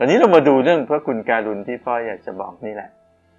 ตอนนี้เรามาดูเรื่องพระคุณการุณที่พ่ออยากจะบอกนี่แหละ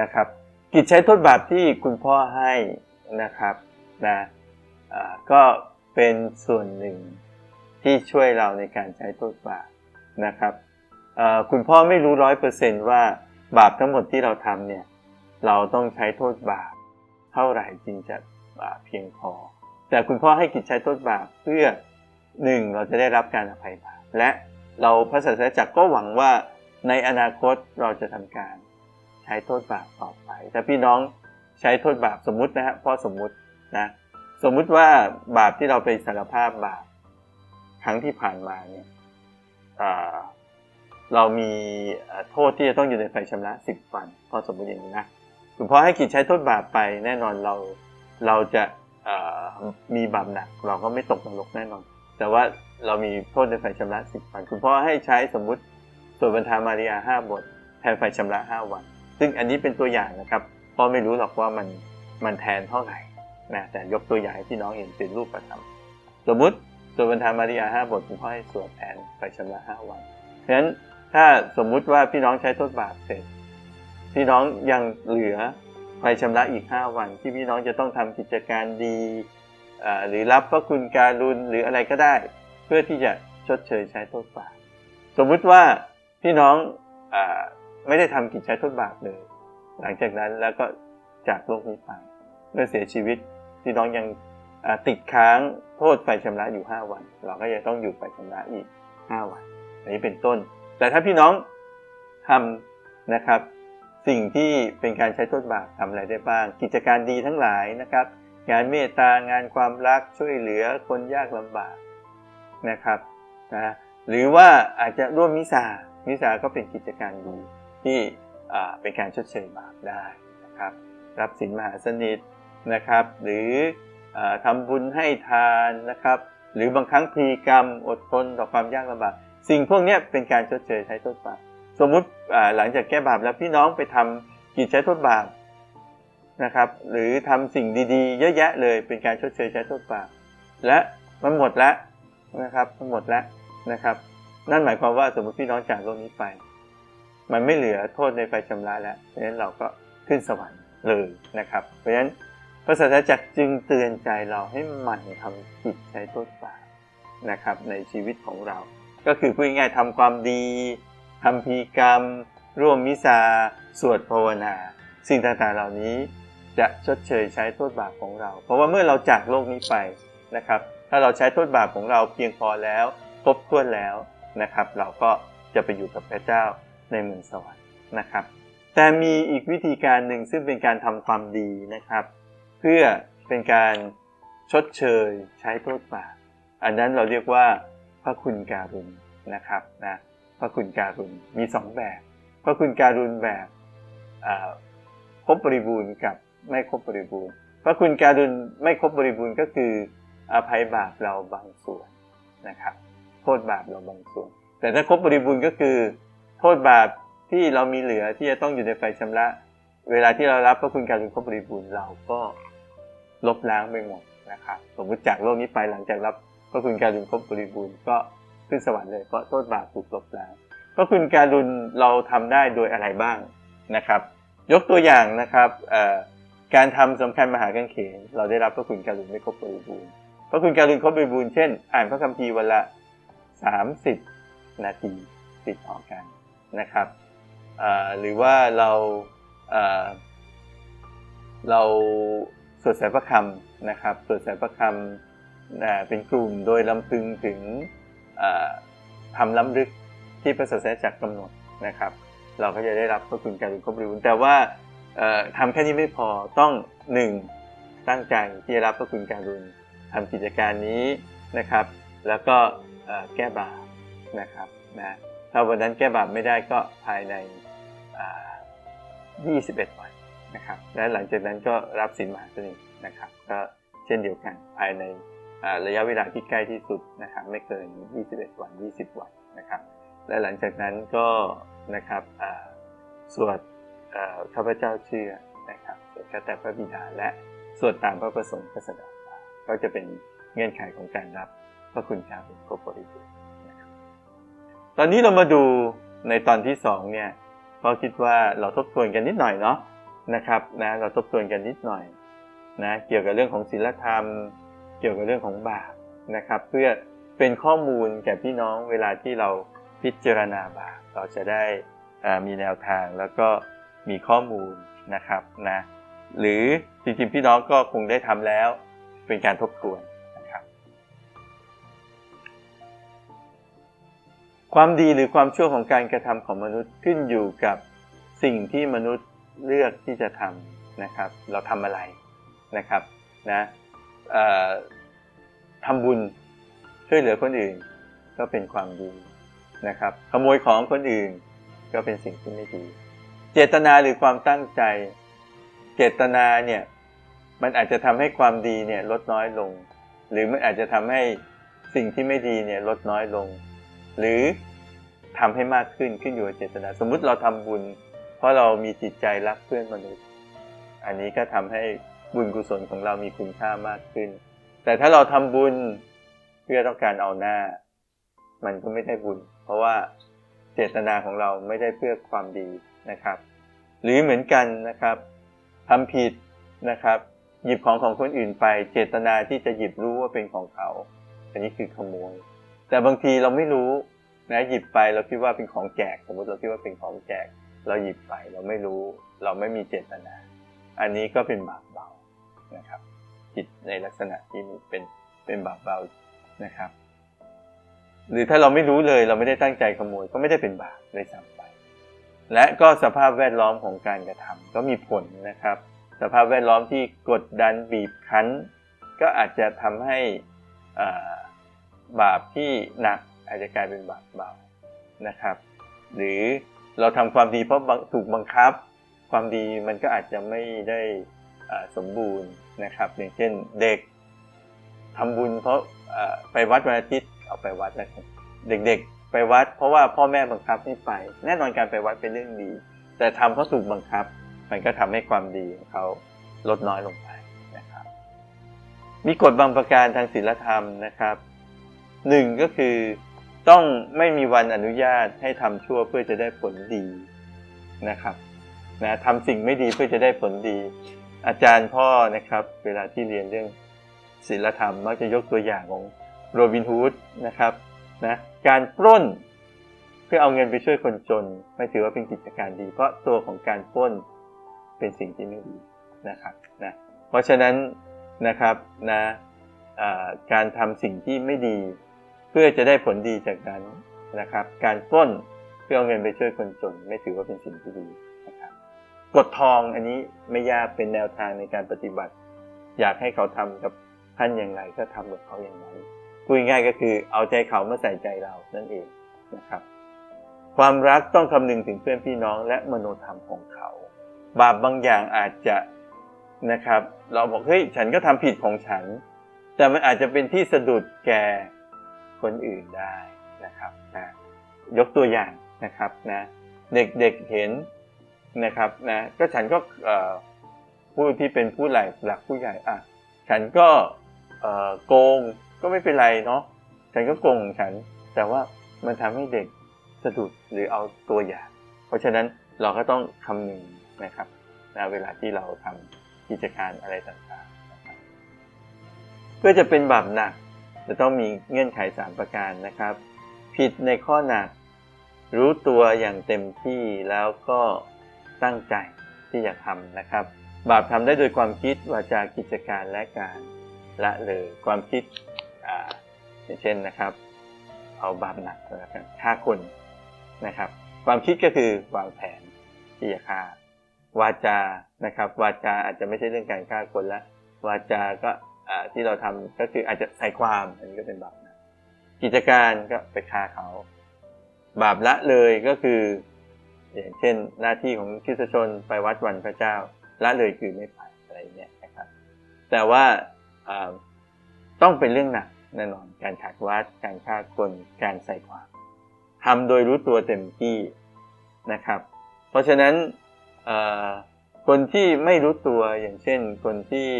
นะครับ กิจใช้โทษบาปที่คุณพ่อให้นะครับนะก็เป็นส่วนหนึ่งที่ช่วยเราในการใช้โทษบาปนะครับคุณพ่อไม่รู้ร้อยเปอร์เซนต์ว่าบาปทั้งหมดที่เราทำเนี่ยเราต้องใช้โทษบาปเท่าไหร่จึงจะอ่าเพียงพอ แต่คุณพ่อให้กิจใช้โทษบาปเพื่อหนึ่งเราจะได้รับการอภัยบาปและ เราพระศาสนาจักรก็หวังว่าในอนาคตเราจะทำการใช้โทษบาปต่อไปถ้าพี่น้องใช้โทษบาปสมมุตินะฮะพ่อสมมุตินะสมมุติว่าบาปที่เราไปสารภาพบาปครั้งที่ผ่านมาเนี่ยเรามีโทษที่จะต้องอยู่ในไฟชำระสิบวันพอสมมุติอย่างนี้นะคุณพ่อให้กิจใช้โทษบาปไปแน่นอนเราเราจะมีบาปหนักเราก็ไม่ตกนรกแน่นอน แต่ว่าเรามีโทษในไฟชำระสิบวัน คุณพ่อให้ใช้สมมุติสวดบรรทามาริยาห้าบท แทนไฟชำระห้าวัน ซึ่งอันนี้เป็นตัวอย่างนะครับพ่อไม่รู้หรอกว่ามันมันแทนเท่าไหร่นะแต่ยกตัวอย่างให้พี่น้องเห็นเป็นรูปธรรมสมมุติสวดบรรทามาริยาห้าบทคุณพ่อให้สวดแทนไฟชำระห้าวันเพราะฉะนั้นถ้าสมมุติว่าพี่น้องใช้โทษบาปเสร็จ พี่น้องยังเหลือไฟชำระอีก 5 วันที่พี่น้องจะต้องทำกิจการดี หรือรับพระคุณการุณหรืออะไรก็ได้ เพื่อที่จะชดเชยใช้โทษบาปสมมุติว่าพี่น้องอไม่ได้ทำกิจใช้โทษบาปเลย หลังจากนั้นแล้วก็จากโลกนี้ไปเมื่อเสียชีวิตพี่น้องยังติดค้างโทษไฟชำระอยู่ 5 วัน เราก็จะต้องอยู่ไฟชำระอีก 5 วันอันนี้เป็นต้น แต่ถ้าพี่น้องทำนะครับ สิ่งที่เป็นการใช้โทษบาปทำอะไรได้บ้าง กิจการดีทั้งหลายนะครับ งานเมตตางานความรักช่วยเหลือคนยากลำบากนะครับนะหรือว่าอาจจะร่วมมิสามิสาก็เป็นกิจการดีที่เป็นการชดเชยบาปได้นะครับรับสินมหาสนิทนะครับ หรืออทำบุญให้ทานนะครับ หรือบางครั้งพีกรรมอดทนต่อความยากลำบากสิ่งพวกนี้เป็นการชดเชยใช้โทษบาปสมมุติหลังจากแก้บาปแล้วพี่น้องไปทำกิจใช้โทษบาป นะครับ หรือทำสิ่งดีๆ เยอะแยะเลยเป็นการชดเชยใช้โทษบาปและมันหมดแล้วนะครับมันหมดแล้วนะครับ นั่นหมายความว่าสมมติพี่น้องจากโลกนี้ไป มันไม่เหลือโทษในไฟชำระแล้วเพราะฉะนั้นเราก็ขึ้นสวรรค์เลยนะครับ เพราะฉะนั้นพระศาสนาจักรจึงเตือนใจเราให้หมั่นทำกิจใช้โทษบาปนะครับ ในชีวิตของเรา ก็คือพูดง่ายๆทำความดีทำพีกรรม ร่วมมิสาสวดภาวนา สิ่งต่างๆเหล่านี้ จะชดเชยใช้โทษบาปของเรา เพราะว่าเมื่อเราจากโลกนี้ไปนะครับ ถ้าเราใช้โทษบาปของเราเพียงพอแล้วครบถ้วนแล้วนะครับ เราก็จะไปอยู่กับพระเจ้าในเมืองสวรรค์นะครับ แต่มีอีกวิธีการหนึ่งซึ่งเป็นการทำความดีนะครับ เพื่อเป็นการชดเชยใช้โทษบาปอันนั้นเราเรียกว่าพระคุณการุณนะครับนะพระคุณการุณมีสองแบบ พระคุณการุณแบบครบบริบูรณ์กับ ไม่ครบบริบูรณ์พระคุณการุณไม่ครบบริบูรณ์ก็คือ อภัยบาปเราบางส่วนนะครับ โทษบาปเราบางส่วน แต่ถ้าครบบริบูรณ์ก็คือ โทษบาปที่เรามีเหลือที่จะต้องอยู่ในไฟชำระ เวลาที่เรารับพระคุณการุณครบบริบูรณ์เราก็ลบล้างไปหมดนะครับ สมมติจากโลกนี้ไปหลังจากรับพระคุณการุณครบบริบูรณ์ก็ขึ้นสวรรค์เลยเพราะโทษบาปถูกลบล้างพระคุณการุณเราทำได้โดยอะไรบ้างนะครับ ยกตัวอย่างนะครับ การทำสำคัญมหากางเขนเราได้รับพระคุณการุณไม่ครบบริบูรณ์พระคุณการุณครบบริบูรณ์เช่น อ่านพระคัมภีร์วันละ30 นาทีติดต่อกันนะครับหรือว่าเราเราสวดสายพระคำนะครับสวดสายพระคำเป็นกลุ่มโดยลำพึงถึงทำล้ำลึกที่พระศาสนาจักรกำหนดนะครับ เราก็จะได้รับพระคุณการุณครบบริบูรณ์แต่ว่า ทำแค่นี้ไม่พอต้องหนึ่งตั้งใจที่จะรับพระคุณการุณทำกิจการนี้นะครับ แล้วก็แก้บาปนะครับนะถ้าวันนั้นแก้บาปไม่ได้ก็ภายในอ่า21 วันนะครับ และหลังจากนั้นก็รับสินมหาสนิทนะครับ ก็เช่นเดียวกันภายในระยะเวลาที่ใกล้ที่สุดนะครับไม่เกิน 21 วัน 20 วันนะครับ และหลังจากนั้นก็นะครับสวด ข้าพเจ้าเชื่อนะครับสดข้าแต่พระบิดาและสวดตามพระประสงค์พระสดาก็จะเป็นเงื่อนไขของการรับพระคุณเจ้าเป็นครบบริบูรณ์ตอนนี้เรามาดูในตอนที่สองเนี่ยพ่อคิดว่าเราทบทวนกันนิดหน่อยเนาะนะครับนะเราทบทวนกันนิดหน่อยนะเกี่ยวกับเรื่องของศีลธรรม เกี่ยวกับเรื่องของบาปนะครับ เพื่อเป็นข้อมูลแก่พี่น้องเวลาที่เราพิจารณาบาปเราจะได้มีแนวทางแล้วก็ มีข้อมูลนะครับนะหรือจริงๆพี่น้องก็คงได้ทำแล้วเป็นการทบทวนนะครับ ความดีหรือความชั่วของการกระทำของมนุษย์ขึ้นอยู่กับสิ่งที่มนุษย์เลือกที่จะทำนะครับ เราทำอะไรนะครับนะทำบุญช่วยเหลือคนอื่นก็เป็นความดีนะครับ ขโมยของคนอื่นก็เป็นสิ่งที่ไม่ดี เจตนาหรือความตั้งใจ เจตนาเนี่ยมันอาจจะทำให้ความดีเนี่ยลดน้อยลง หรือมันอาจจะทำให้สิ่งที่ไม่ดีเนี่ยลดน้อยลง หรือทำให้มากขึ้นขึ้นอยู่กับเจตนา สมมุติเราทำบุญ เพราะเรามีจิตใจรักเพื่อนมนุษย์ อันนี้ก็ทำให้บุญกุศลของเรามีคุณค่ามากขึ้น แต่ถ้าเราทำบุญเพื่อต้องการเอาหน้า มันก็ไม่ได้บุญ เพราะว่าเจตนาของเราไม่ได้เพื่อความดี นะครับ หรือเหมือนกันนะครับทำผิดนะครับ หยิบของของคนอื่นไป เจตนาที่จะหยิบรู้ว่าเป็นของเขา อันนี้คือขโมย แต่บางทีเราไม่รู้นะหยิบไปเราคิดว่าเป็นของแจก สมมติเราคิดว่าเป็นของแจก เราหยิบไปเราไม่รู้ เราไม่มีเจตนา อันนี้ก็เป็นบาปเบานะครับผิดในลักษณะที่เป็นเป็นบาปเบานะครับ หรือถ้าเราไม่รู้เลยเราไม่ได้ตั้งใจขโมยก็ไม่ได้เป็นบาปเลยซ้ำไป และก็สภาพแวดล้อมของการกระทำก็มีผลนะครับ สภาพแวดล้อมที่กดดันบีบคั้น ก็อาจจะทำให้บาปที่หนักอาจจะกลายเป็นบาปเบานะครับ หรือเราทำความดีเพราะถูกบังคับ ความดีมันก็อาจจะไม่ได้สมบูรณ์นะครับ อย่างเช่นเด็กทำบุญเพราะไปวัดวันอาทิตย์เอาไปวัดนะครับเด็กๆ ไปวัด เพราะว่าพ่อแม่บังคับให้ไป แน่นอนการไปวัดเป็นเรื่องดี แต่ทำเพราะถูกบังคับ มันก็ทำให้ความดีของเขาลดน้อยลงไปนะครับ มีกฎบางประการทางศีลธรรมนะครับหนึ่งก็คือต้องไม่มีวันอนุญาตให้ทำชั่วเพื่อจะได้ผลดีนะครับนะทำสิ่งไม่ดีเพื่อจะได้ผลดี อาจารย์พ่อนะครับ เวลาที่เรียนเรื่องศีลธรรมมักจะยกตัวอย่างของโรบินฮูดนะครับ นะการปล้น เพื่อเอาเงินไปช่วยคนจน ไม่ถือว่าเป็นกิจการดี เพราะตัวของการปล้นเป็นสิ่งที่ไม่ดีนะครับนะเพราะฉะนั้นนะครับนะการทำสิ่งที่ไม่ดี เพื่อจะได้ผลดีจากนั้นนะครับ การปล้นเพื่อเอาเงินไปช่วยคนจน ไม่ถือว่าเป็นสิ่งที่ดีนะครับกฎทองอันนี้ไม่ยากเป็นแนวทางในการปฏิบัติ อยากให้เขาทำกับท่านอย่างไรก็ทำกับเขาอย่างนั้น พูดง่ายก็คือเอาใจเขามาใส่ใจเรานั่นเองนะครับ ความรักต้องคำนึงถึงเพื่อนพี่น้องและมโนธรรมของเขา บาปบางอย่างอาจจะนะครับ เราบอกเฮ้ยฉันก็ทำผิดของฉัน แต่มันอาจจะเป็นที่สะดุดแก่คนอื่นได้นะครับนะยกตัวอย่างนะครับนะเด็กๆเห็นนะครับนะก็ฉันก็ผู้ที่เป็นผู้หลักผู้ใหญ่อะฉันก็โกง ก็ไม่เป็นไรเนาะฉันก็โกงของฉัน แต่ว่ามันทำให้เด็กสะดุดหรือเอาตัวอย่าง เพราะฉะนั้นเราก็ต้องคำนึงนะครับนะเวลาที่เราทำกิจการอะไรต่างๆเพื่อจะเป็นบาปหนัก จะต้องมีเงื่อนไขสามประการนะครับ ผิดในข้อหนัก รู้ตัวอย่างเต็มที่แล้วก็ตั้งใจที่จะทำนะครับ บาปทำได้โดยความคิดวาจากิจการและการละเลยความคิด อ่าอย่างเช่นนะครับ เอาบาปหนักก็แล้วกันฆ่าคนนะครับ ความคิดก็คือวางแผนที่จะฆ่าวาจานะครับ วาจาอาจจะไม่ใช่เรื่องการฆ่าคนละวาจาก็ที่เราทำก็คืออาจจะใส่ความอันนี้ก็เป็นบาปนักกิจการก็ไปฆ่าเขา บาปละเลยก็คือ อย่างเช่น หน้าที่ของคริสชนไปวัดวันพระเจ้าละเลยคือไม่ไปอะไรเงี้ยนะครับ แต่ว่า ต้องเป็นเรื่องหนักแน่นอน การขัดวัด การฆ่าคนการใส่ความทำโดยรู้ตัวเต็มที่นะครับ เพราะฉะนั้นคนที่ไม่รู้ตัวอย่างเช่น คนที่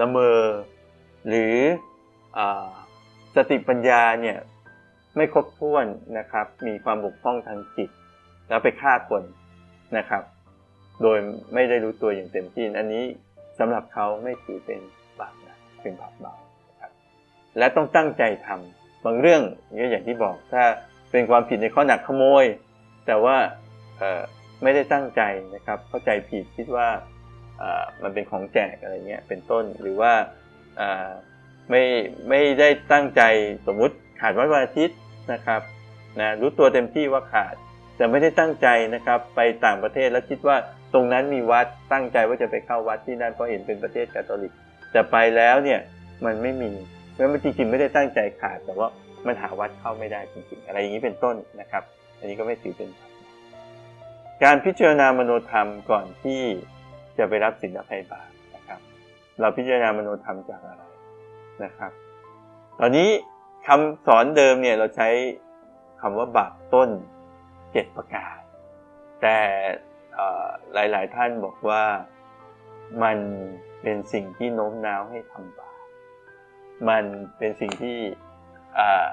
ละเมอ หรืออสติปัญญาเนี่ยไม่ครบถ้วนนะครับ มีความบกพร่องทางจิต แล้วไปฆ่าคนนะครับ โดยไม่ได้รู้ตัวอย่างเต็มที่ อันนี้สำหรับเขาไม่ถือเป็น เป็นบาปเบาครับและต้องตั้งใจทำบางเรื่องก็อย่างที่บอกถ้าเป็นความผิดในข้อหนักขโมย แต่ว่าไม่ได้ตั้งใจนะครับ เข้าใจผิดคิดว่ามันเป็นของแจกอะไรเงี้ยเป็นต้นหรือว่าไม่ไม่ได้ตั้งใจสมมุติขาดวัดวันอาทิตย์นะครับนะรู้ตัวเต็มที่ว่าขาด แต่ไม่ได้ตั้งใจนะครับ ไปต่างประเทศแล้วคิดว่าตรงนั้นมีวัดตั้งใจว่าจะไปเข้าวัดที่นั่นเพราะเห็นเป็นประเทศคาทอลิก แต่ไปแล้วเนี่ยมันไม่มีเพราะมันจริงๆไม่ได้ตั้งใจขาด แต่ว่ามันหาวัดเข้าไม่ได้จริงๆ อะไรอย่างนี้เป็นต้นนะครับ อันนี้ก็ไม่ถือเป็น การพิจารณามโนธรรมก่อนที่จะไปรับสินอภัยบาปนะครับ เราพิจารณามโนธรรมจากอะไรนะครับ ตอนนี้คำสอนเดิมเนี่ยเราใช้คำว่าบาปต้นเจ็ดประการ แต่หลายๆท่านบอกว่ามัน เป็นสิ่งที่โน้มน้าวให้ทำบาปมันเป็นสิ่งที่อา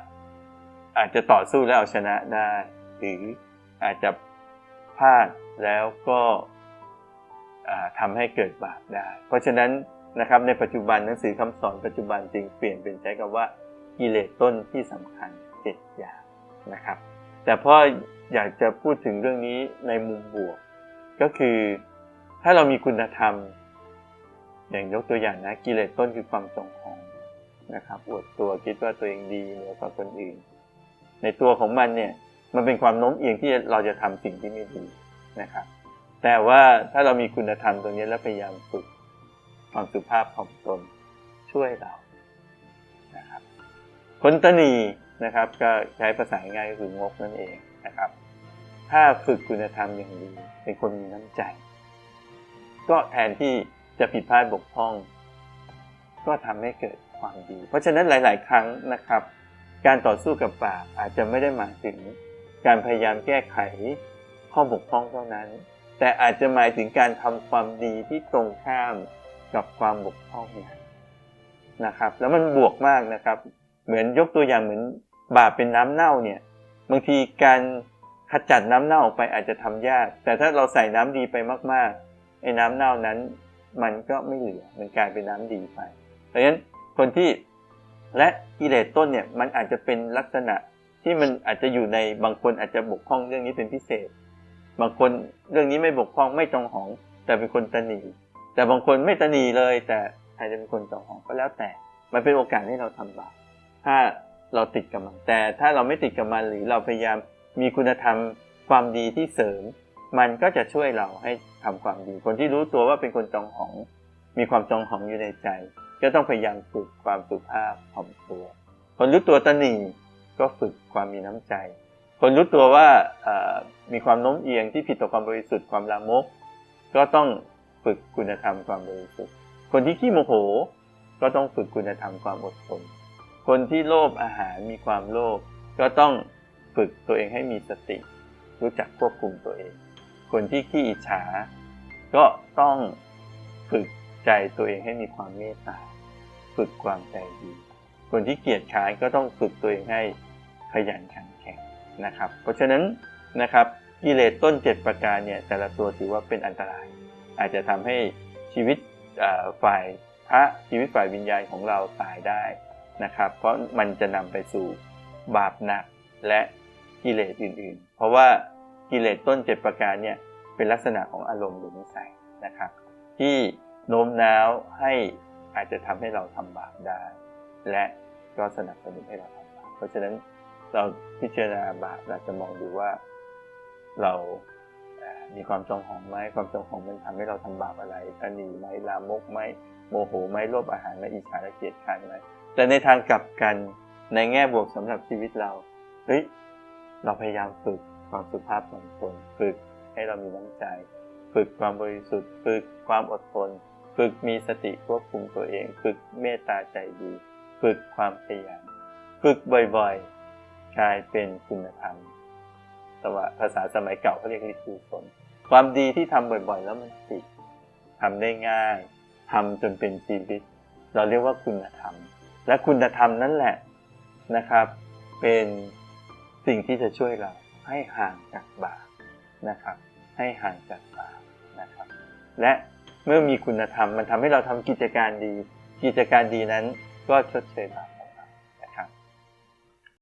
อาจจะต่อสู้แล้วเอาชนะได้ หรืออาจจะพลาดแล้วก็อ่าทำให้เกิดบาปได้ เพราะฉะนั้นนะครับในปัจจุบันหนังสือคำสอนปัจจุบันจึงเปลี่ยนเป็นใช้คำว่ากิเลสต้นที่สำคัญเจ็ดอย่างนะครับ แต่พ่ออยากจะพูดถึงเรื่องนี้ในมุมบวก ก็คือถ้าเรามีคุณธรรม อย่างยกตัวอย่างนะกิเลสต้นคือความจองหองนะครับอวดตัวคิดว่าตัวเองดีเหนือกว่าคนอื่น ในตัวของมันเนี่ยมันเป็นความโน้มเอียงที่เราจะทำสิ่งที่ไม่ดีนะครับ แต่ว่าถ้าเรามีคุณธรรมตรงนี้แล้วพยายามฝึกความสุภาพของตนช่วยเรานะครับคนตนีนะครับก็ใช้ภาษาง่ายก็คืองกนั่นเองนะครับ ถ้าฝึกคุณธรรมอย่างดีเป็นคนมีน้ำใจ ก็แทนที่ จะผิดพลาดบกพร่อง ก็ทำให้เกิดความดี เพราะฉะนั้นหลาย ๆ ครั้งนะครับ การต่อสู้กับบาปอาจจะไม่ได้หมายถึง การพยายามแก้ไขข้อบกพร่องเท่านั้น แต่อาจจะหมายถึงการทำความดีที่ตรงข้ามกับความบกพร่องนั้นนะครับ แล้วมันบวกมากนะครับ เหมือนยกตัวอย่างเหมือนบาปเป็นน้ำเน่าเนี่ยบางทีการขจัดน้ำเน่าออกไปอาจจะทำยาก แต่ถ้าเราใส่น้ำดีไปมากๆไอ้น้ำเน่านั้น มันก็ไม่เหลือมันกลายเป็นน้ำดีไป เพราะฉะนั้นคนที่และกิเลสต้นเนี่ยมันอาจจะเป็นลักษณะที่มันอาจจะอยู่ในบางคนอาจจะบกพร่องเรื่องนี้เป็นพิเศษ บางคนเรื่องนี้ไม่บกพร่องไม่จองหอง แต่เป็นคนตนีแต่บางคนไม่ตนีเลย แต่อาจจะเป็นคนจองหองก็แล้วแต่ มันเป็นโอกาสให้เราทำบาปถ้าเราติดกับมัน แต่ถ้าเราไม่ติดกับมันหรือเราพยายามมีคุณธรรมความดีที่เสริม มันก็จะช่วยเราให้ทำความดี คนที่รู้ตัวว่าเป็นคนจองหอง มีความจองหองอยู่ในใจ ก็ต้องพยายามฝึกความสุภาพถ่อมตัว คนรู้ตัวตนีก็ฝึกความมีน้ำใจ คนรู้ตัวว่ามีความโน้มเอียงที่ผิดต่อความบริสุทธิ์ความลามก ก็ต้องฝึกคุณธรรมความบริสุทธิ์ คนที่ขี้โมโห ก็ต้องฝึกคุณธรรมความอดทน คนที่โลภอาหารมีความโลภก็ต้องฝึกตัวเองให้มีสติ รู้จักควบคุมตัวเอง คนที่ขี้อิจฉา ก็ต้องฝึกใจตัวเองให้มีความเมตตา ฝึกความใจดี คนที่เกียจค้านก็ต้องฝึกตัวเองให้ขยันขันแข็งนะครับ เพราะฉะนั้นนะครับกิเลสต้นเจ็ดประการเนี่ยแต่ละตัวถือว่าเป็นอันตราย อาจจะทำให้ชีวิตฝ่ายพระชีวิตฝ่ายวิญญาณของเราตายได้นะครับ เพราะมันจะนำไปสู่บาปหนักและกิเลสอื่นๆ เพราะว่า กิเลสต้นเจ็ดประการเนี่ยเป็นลักษณะของอารมณ์หรือนิสัยนะครับ ที่โน้มน้าวให้อาจจะทำให้เราทำบาปได้ และก็สนับสนุนให้เราทำบาปเพราะฉะนั้นเราพิจารณาบาปเราจะมองดูว่าเรามีความจองหองไหมความจองหองมันทำให้เราทำบาปอะไรตนีไหมลามกไหมโมโหไหมโลภอาหารไหมอิจฉาและเกลียดชังไหมแต่ในทางกลับกันในแง่บวกสำหรับชีวิตเราเฮ้ยเราพยายามฝึก ความสุภาพของตนฝึกให้เรามีน้ำใจ ฝึกความบริสุทธิ์ ฝึกความอดทน ฝึกมีสติควบคุมตัวเอง ฝึกเมตตาใจดี ฝึกความขยัน ฝึกบ่อยๆ กลายเป็นคุณธรรมสวะภาษาสมัยเก่าเขาเรียกนิสุสนความดีที่ทำบ่อยๆ แล้วมันติดทำได้ง่ายทำจนเป็นชีวิต เราเรียกว่าคุณธรรม และคุณธรรมนั่นแหละนะครับ เป็นสิ่งที่จะช่วยเรา ให้ห่างจากบาปนะครับ ให้ห่างจากบาปนะครับ และเมื่อมีคุณธรรมมันทำให้เราทำกิจการดี กิจการดีนั้นก็ชดเชยบาป